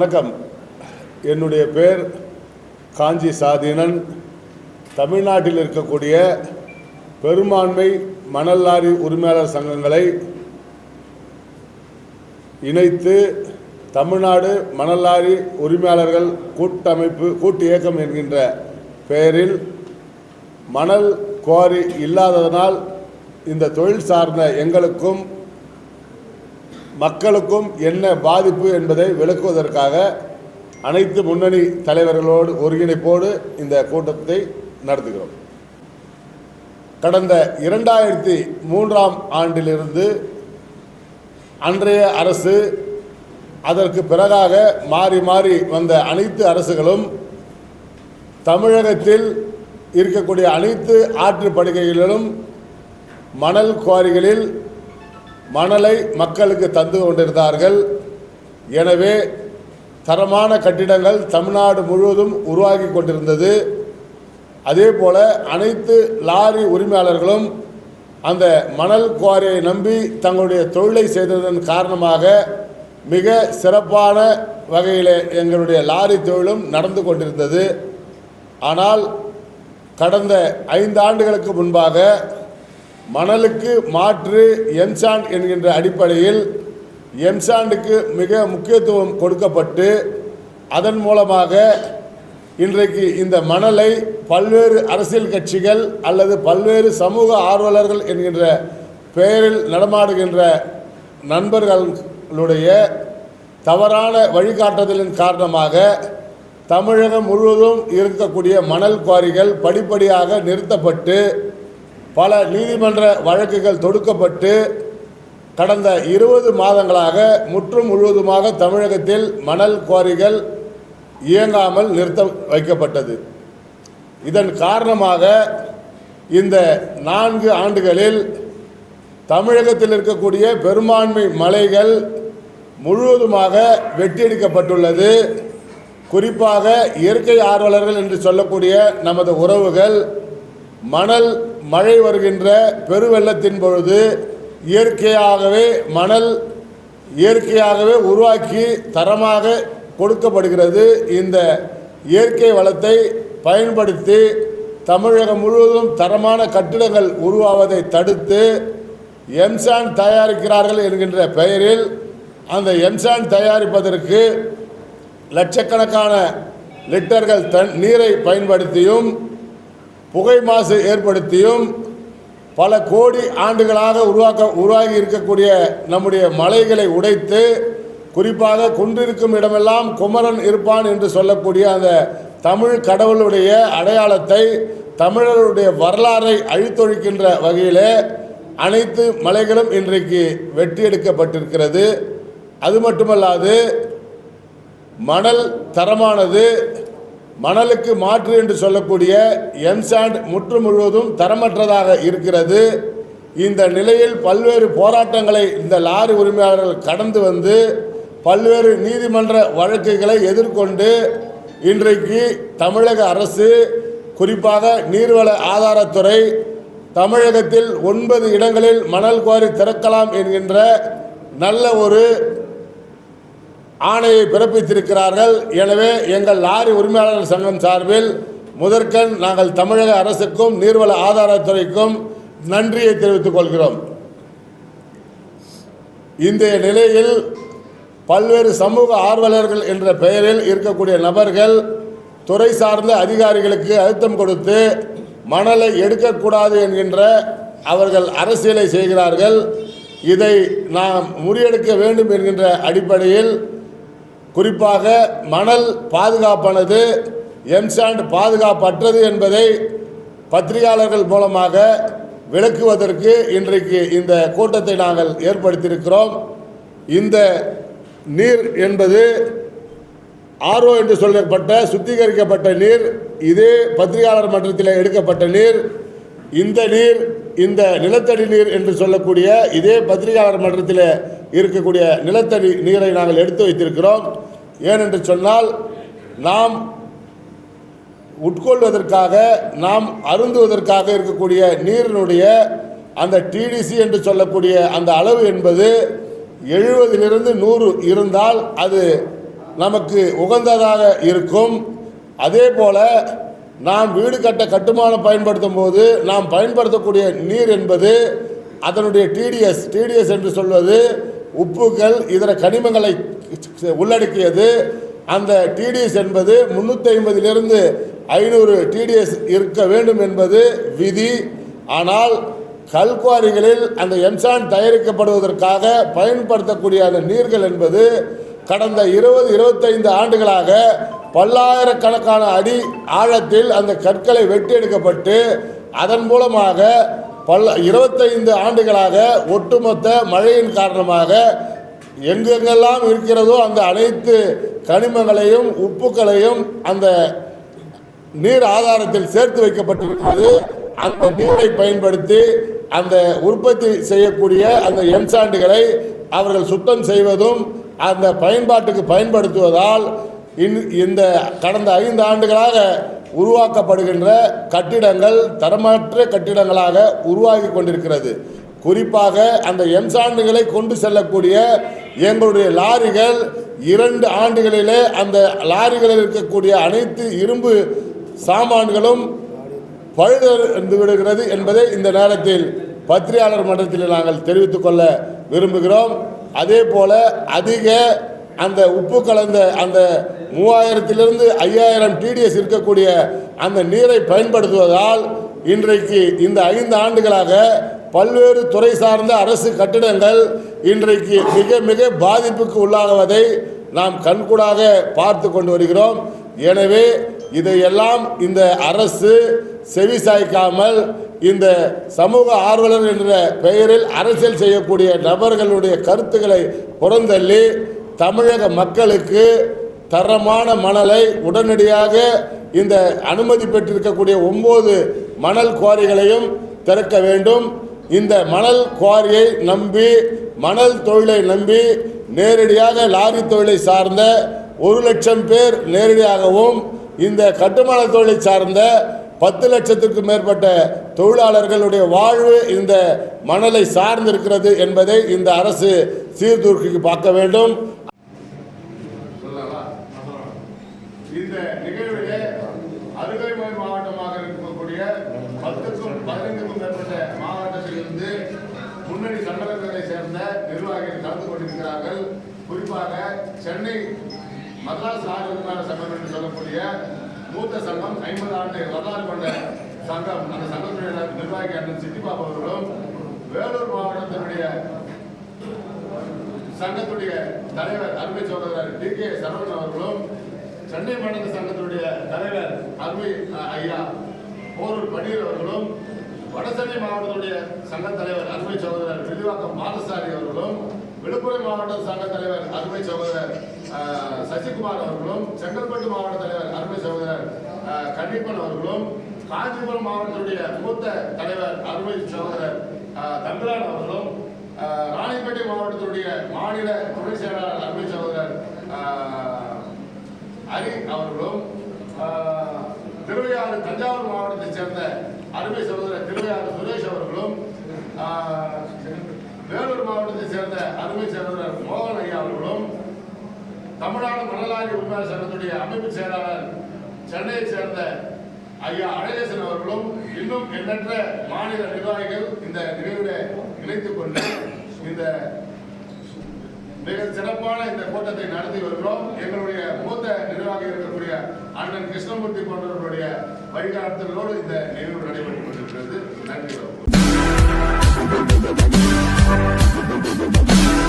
வணக்கம். என்னுடைய பேர் காஞ்சி சாதீனன் தமிழ்நாட்டில் இருக்கக்கூடிய பெரும்பான்மை மணல் லாரி உரிமையாளர் சங்கங்களை இணைத்து தமிழ்நாடு மணல் லாரி உரிமையாளர்கள் கூட்டமைப்பு கூட்டு இயக்கம் என்கின்ற பெயரில் மணல் குவாரி இல்லாததனால் இந்த தொழில் சார்ந்த எங்களுக்கும் மக்களுக்கும் என்ன பாதிப்பு என்பதை விளக்குவதற்காக அனைத்து முன்னணி தலைவர்களோடு ஒருங்கிணைப்போடு இந்த கூட்டத்தை நடத்துகிறோம். கடந்த இரண்டாயிரத்தி மூன்றாம் ஆண்டிலிருந்து அன்றைய அரசு அதற்கு பிறகாக மாறி மாறி வந்த அனைத்து அரசுகளும் தமிழகத்தில் இருக்கக்கூடிய அனைத்து ஆற்று படுகைகளிலும் மணல் குவாரிகளில் மணலை மக்களுக்கு தந்து கொண்டிருந்தார்கள். எனவே தரமான கட்டிடங்கள் தமிழ்நாடு முழுவதும் உருவாகி கொண்டிருந்தது. அதே போல அனைத்து லாரி உரிமையாளர்களும் அந்த மணல் குவாரியை நம்பி தங்களுடைய தொழிலை செய்ததன் காரணமாக மிக சிறப்பான வகையில் எங்களுடைய லாரி தொழிலும் நடந்து கொண்டிருந்தது. ஆனால் கடந்த ஐந்து ஆண்டுகளுக்கு முன்பாக மணலுக்கு மாற்று எம்சாண்ட் என்கின்ற அடிப்படையில் எம்சாண்டுக்கு மிக முக்கியத்துவம் கொடுக்கப்பட்டு அதன் மூலமாக இன்றைக்கு இந்த மணலை பல்வேறு அரசியல் கட்சிகள் அல்லது பல்வேறு சமூக ஆர்வலர்கள் என்கின்ற பெயரில் நடமாடுகின்ற நண்பர்களுடைய தவறான வழிகாட்டுதலின் காரணமாக தமிழகம் முழுவதும் இருக்கக்கூடிய மணல் குவாரிகள் படிப்படியாக நிறுத்தப்பட்டு பல நீதிமன்ற வழக்குகள் தொடுக்கப்பட்டு கடந்த இருபது மாதங்களாக முற்றும் முழுவதுமாக தமிழகத்தில் மணல் குவாரிகள் இயங்காமல் நிறுத்த வைக்கப்பட்டது. இதன் காரணமாக இந்த நான்கு ஆண்டுகளில் தமிழகத்தில் இருக்கக்கூடிய பெரும்பான்மை மலைகள் முழுவதுமாக வெட்டியெடுக்கப்பட்டுள்ளது. குறிப்பாக இயற்கை ஆர்வலர்கள் என்று சொல்லக்கூடிய நமது உறவுகள் மணல் மழை வருகின்ற பெருவெள்ளத்தின் பொழுது இயற்கையாகவே மணல் இயற்கையாகவே உருவாக்கி தரமாக கொடுக்கப்படுகிறது. இந்த இயற்கை வளத்தை பயன்படுத்தி தமிழகம் முழுவதும் தரமான கட்டிடங்கள் உருவாவதை தடுத்து எம்சான் தயாரிக்கிறார்கள் என்கின்ற பெயரில் அந்த எம்சான் தயாரிப்பதற்கு லட்சக்கணக்கான லிட்டர்கள் தன் நீரை பயன்படுத்தியும் புகை மாசு ஏற்படுத்தியும் பல கோடி ஆண்டுகளாக உருவாக்க உருவாகி இருக்கக்கூடிய நம்முடைய மலைகளை உடைத்து குறிப்பாக குன்றிருக்கும் இடமெல்லாம் குமரன் இருப்பான் என்று சொல்லக்கூடிய அந்த தமிழ் கடவுளுடைய அடையாளத்தை தமிழருடைய வரலாறை அழித்தொழிக்கின்ற வகையிலே அனைத்து மலைகளும் இன்றைக்கு வெட்டி எடுக்கப்பட்டிருக்கிறது. அது மட்டுமல்லாது மணல் தரமானது மணலுக்கு மாற்று என்று சொல்லக்கூடிய எம்சாண்ட் முற்று முழுவதும் தரமற்றதாக இருக்கிறது. இந்த நிலையில் பல்வேறு போராட்டங்களை இந்த லாரி உரிமையாளர்கள் கடந்து வந்து பல்வேறு நீதிமன்ற வழக்குகளை எதிர்கொண்டு இன்றைக்கு தமிழக அரசு குறிப்பாக நீர்வள ஆதாரத்துறை தமிழகத்தில் ஒன்பது இடங்களில் மணல் குவாரி திறக்கலாம் என்கின்ற நல்ல ஒரு ஆணையை பிறப்பித்திருக்கிறார்கள். எனவே எங்கள் லாரி உரிமையாளர் சங்கம் சார்பில் முதற்கண் நாங்கள் தமிழக அரசுக்கும் நீர்வள ஆதாரத்துறைக்கும் நன்றியை தெரிவித்துக் கொள்கிறோம். இந்த நிலையில் பல்வேறு சமூக ஆர்வலர்கள் என்ற பெயரில் இருக்கக்கூடிய நபர்கள் துறை சார்ந்த அதிகாரிகளுக்கு அழுத்தம் கொடுத்து மணலை எடுக்கக்கூடாது என்கின்ற அவர்கள் அரசியலை செய்கிறார்கள். இதை நாம் முறியெடுக்க வேண்டும் என்கின்ற அடிப்படையில் குறிப்பாக மணல் பாதுகாப்பானது எம்சாண்ட் பாதுகாப்பற்றது என்பதை பத்திரிகையாளர்கள் மூலமாக விளக்குவதற்கு இன்றைக்கு இந்த கூட்டத்தை நாங்கள் ஏற்படுத்தியிருக்கிறோம். இந்த நீர் என்பது ஆர்ஓ என்று சொல்லப்பட்ட சுத்திகரிக்கப்பட்ட நீர் இதே பத்திரிகையாளர் மன்றத்தில் எடுக்கப்பட்ட நீர். இந்த நீர் இந்த நிலத்தடி நீர் என்று சொல்லக்கூடிய இதே பத்திரிகையாளர் மன்றத்தில் இருக்கக்கூடிய நிலத்தடி நீரை நாங்கள் எடுத்து வைத்திருக்கிறோம். ஏனென்று சொன்னால் நாம் உட்கொள்வதற்காக நாம் அருந்துவதற்காக இருக்கக்கூடிய நீரினுடைய அந்த டிடிசி என்று சொல்லக்கூடிய அந்த அளவு என்பது எழுபதிலிருந்து நூறு இருந்தால் அது நமக்கு உகந்ததாக இருக்கும். அதே போல நாம் வீடு கட்ட கட்டுமானம் பயன்படுத்தும் போது நாம் பயன்படுத்தக்கூடிய நீர் என்பது அதனுடைய டிடிஎஸ் டிடிஎஸ் என்று சொல்வது உப்புகள் இதர கனிமங்களை உள்ளடக்கியது. அந்த டிடிஎஸ் என்பது முந்நூற்றி ஐம்பதிலிருந்து ஐநூறு டிடிஎஸ் இருக்க வேண்டும் என்பது விதி. ஆனால் கல்குவாரிகளில் அந்த எம்சான் தயாரிக்கப்படுவதற்காக பயன்படுத்தக்கூடிய அந்த நீர்கள் என்பது கடந்த இருபது இருபத்தைந்து ஆண்டுகளாக பல்லாயிரக்கணக்கான அடி ஆழத்தில் அந்த கற்களை வெட்டி எடுக்கப்பட்டு அதன் மூலமாக பல்ல இருபத்தைந்து ஆண்டுகளாக ஒட்டுமொத்த மழையின் காரணமாக எங்கெங்கெல்லாம் இருக்கிறதோ அந்த அனைத்து கனிமங்களையும் உப்புக்களையும் அந்த நீர் ஆதாரத்தில் சேர்த்து வைக்கப்பட்டிருக்கிறது. அந்த நீரை பயன்படுத்தி அந்த உற்பத்தி செய்யக்கூடிய அந்த எம்சாண்டுகளை அவர்கள் சுத்தம் செய்வதும் அந்த பயன்பாட்டுக்கு பயன்படுத்துவதால் இன்- இந்த கடந்த ஐந்து ஆண்டுகளாக உருவாக்கப்படுகின்ற கட்டிடங்கள் தரமற்ற கட்டிடங்களாக உருவாகி கொண்டிருக்கிறது. குறிப்பாக அந்த எம்சாண்டுகளை கொண்டு செல்லக்கூடிய எங்களுடைய லாரிகள் இரண்டு ஆண்டுகளிலே அந்த லாரிகளில் இருக்கக்கூடிய அனைத்து இரும்பு சாமான்களும் பழுதறிந்து விடுகிறது என்பதை இந்த நேரத்தில் பத்திரிகையாளர் மன்றத்தில் நாங்கள் தெரிவித்துக் கொள்ள விரும்புகிறோம். அதே போல அதிக அந்த உப்பு கலந்த அந்த மூவாயிரத்திலிருந்து ஐயாயிரம் டிடிஎஸ் இருக்கக்கூடிய அந்த நீரை பயன்படுத்துவதால் இன்றைக்கு இந்த ஐந்து ஆண்டுகளாக பல்வேறு துறை சார்ந்த அரசு கட்டிடங்கள் இன்றைக்கு மிக மிக பாதிப்புக்கு உள்ளாகுவதை நாம் கண்கூடாக பார்த்து கொண்டு வருகிறோம். எனவே இதையெல்லாம் இந்த அரசு செவிசாய்க்காமல் இந்த சமூக ஆர்வலர் என்ற பெயரில் அரசியல் செய்யக்கூடிய நபர்களுடைய கருத்துக்களை புறந்தள்ளி தமிழக மக்களுக்கு தரமான மணலை உடனடியாக இந்த அனுமதி பெற்றிருக்கக்கூடிய ஒன்பது மணல் குவாரிகளையும் திறக்க வேண்டும். இந்த மணல் குவாரியை நம்பி மணல் தொழிலை நம்பி நேரடியாக லாரி தொழிலை சார்ந்த ஒரு லட்சம் பேர் நேரடியாகவும் இந்த கட்டுமான தொழிலை சார்ந்த பத்து லட்சத்திற்கும் மேற்பட்ட தொழிலாளர்களுடைய வாழ்வு இந்த மணலை சார்ந்திருக்கிறது என்பதை இந்த அரசு சீர்தூக்கி பார்க்க வேண்டும். இந்த நிகழ்விலே அருகைமொழி மாவட்டமாக இருக்கக்கூடிய பத்துக்கும் பதினைந்துக்கும் மேற்பட்ட மாவட்டத்திலிருந்து முன்னணி சங்கங்களை சேர்ந்த நிர்வாகிகள் கலந்து கொண்டிருக்கிறார்கள். குறிப்பாக சென்னை மதராஸ் ஆயுர்வேத சங்கம் என்று சொல்லக்கூடிய மூத்த சங்கம் ஐம்பது ஆண்டு வரலாறு கொண்ட சங்கம். அந்த சங்கத்துடைய நிர்வாகி அண்ணன் சிட்டிபாபு அவர்களும் வேலூர் மாவட்டத்தினுடைய சங்கத்துடைய தலைவர் அருமை சகோதரர் டி. கே. சரவணன் அவர்களும் சென்னை மாநில சங்கத்துடைய தலைவர் அருமை ஐயா போரூர் பன்னீர் அவர்களும் வடசென்னை மாவட்டத்துடைய சங்க தலைவர் அருமை சகோதரர் விரிவாக்கம் பாலசாரி அவர்களும் விழுப்புரம் மாவட்ட சங்க தலைவர் அருமை சகோதரர் சசிகுமார் அவர்களும் செங்கல்பட்டு மாவட்ட தலைவர் அருமை சகோதரர் அஹ், கன்னிப்பன் அவர்களும் காஞ்சிபுரம் மாவட்டத்துடைய மூத்த தலைவர் அருமை சகோதரர் தங்கலான் அவர்களும் ராணிப்பேட்டை மாவட்டத்துடைய மாநில துணை செயலாளர் அருமை சகோதரர் அஹ், ஹரி அவர்களும் அஹ், திருவையாறு தஞ்சாவூர் மாவட்டத்தைச் சேர்ந்த அருமை சகோதரர் திருவையாறு சுரேஷ் அவர்களும் வேலூர் மாவட்டத்தை சேர்ந்த அருமை சகோதரர் மோகன் ஐயா அவர்களும் தமிழ்நாடு மணலாரி உரிமையாளர் சங்கத்துடைய அமைப்பு செயலாளர் சென்னையைச் சேர்ந்த ஐயா அழகேசன் அவர்களும் இன்னும் எண்ணற்ற மாநில நிர்வாகிகள் இந்த நிகழ்வில் இணைத்துக் கொண்டு இந்த மிக சிறப்பான இந்த கூட்டத்தை நடத்தி வருகிறோம். எங்களுடைய மூத்த நிர்வாகி இருக்கக்கூடிய அண்ணன் கிருஷ்ணமூர்த்தி போன்றவர்களுடைய வழிகாட்டுதலோடு இந்த நிகழ்வு நடைபெற்றுக் கொண்டிருக்கிறது. நன்றி வணக்கம்.